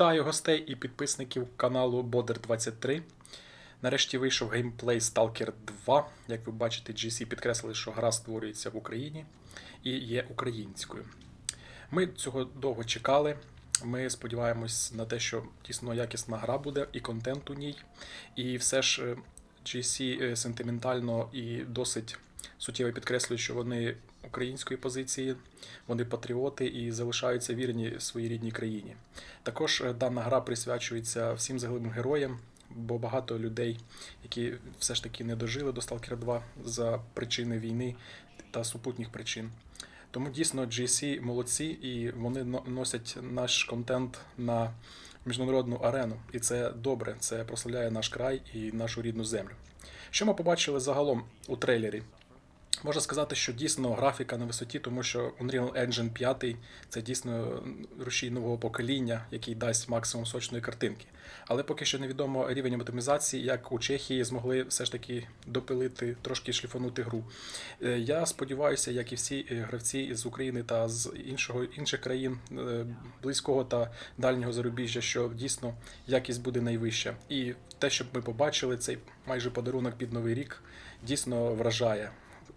Вітаю гостей і підписників каналу Бодер23. Нарешті вийшов геймплей Stalker 2. Як ви бачите, GC підкреслили, що гра створюється в Україні і є українською. Ми цього довго чекали. Ми сподіваємось на те, що дійсно якісна гра буде і контент у ній. І все ж е, GC е, сентиментально і досить суттєво підкреслює, що вони української позиції, вони патріоти і залишаються вірні своїй рідній країні. Також е, дана гра присвячується всім загиблим героям, бо багато людей, які все ж таки не дожили до Stalker 2 за причини війни та супутніх причин. Тому дійсно GSC молодці, і вони носять наш контент на міжнародну арену. І це добре, це прославляє наш край і нашу рідну землю. Що ми побачили загалом у трейлері? Можна сказати, що дійсно графіка на висоті, тому що Unreal Engine 5 це дійсно рушій нового покоління, який дасть максимум сочної картинки. Але поки що невідомо рівень оптимізації, як у Чехії змогли все ж таки допилити, трошки шліфанути гру. Е, Я сподіваюся, як і всі е, гравці з України та з іншого інших країн е, близького та дальнього зарубіжжя, що дійсно якість буде найвища. І те, що ми побачили, цей майже подарунок під новий рік, дійсно вражає.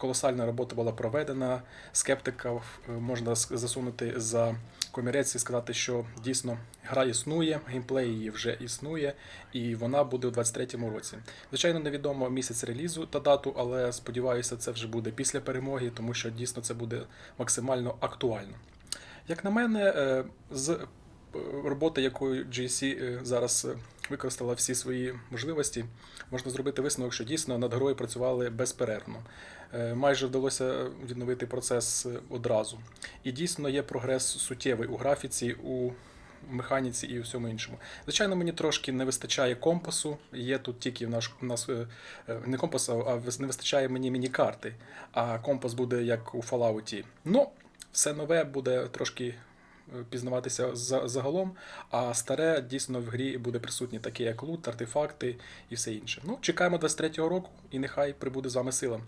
Колосальна робота була проведена. Скептиків е, можна засунути за комірець і сказати, що дійсно гра існує, геймплей її вже існує, і вона буде у 23-му році. Звичайно, невідомо місяць релізу та дату, але сподіваюся, це вже буде після перемоги, тому що дійсно це буде максимально актуально. Як на мене, е, з е, роботи, якою GSC е, зараз використала всі свої можливості, можна зробити висновок, що дійсно над грою працювали безперервно. Е, Майже вдалося відновити процес одразу. І дійсно є прогрес суттєвий у графіці, у механіці і у всьому іншому. Звичайно, мені трошки не вистачає компасу. Є тут тільки в наш у нас е, е, не компасу, а не вистачає мені міні-карти. А компас буде як у Fallout. Ну, все нове буде трошки пізнаватися за- загалом, а старе дійсно в грі буде присутні, таке як лут, артефакти і все інше. Ну, чекаємо 23-го року, і нехай прибуде з вами сила.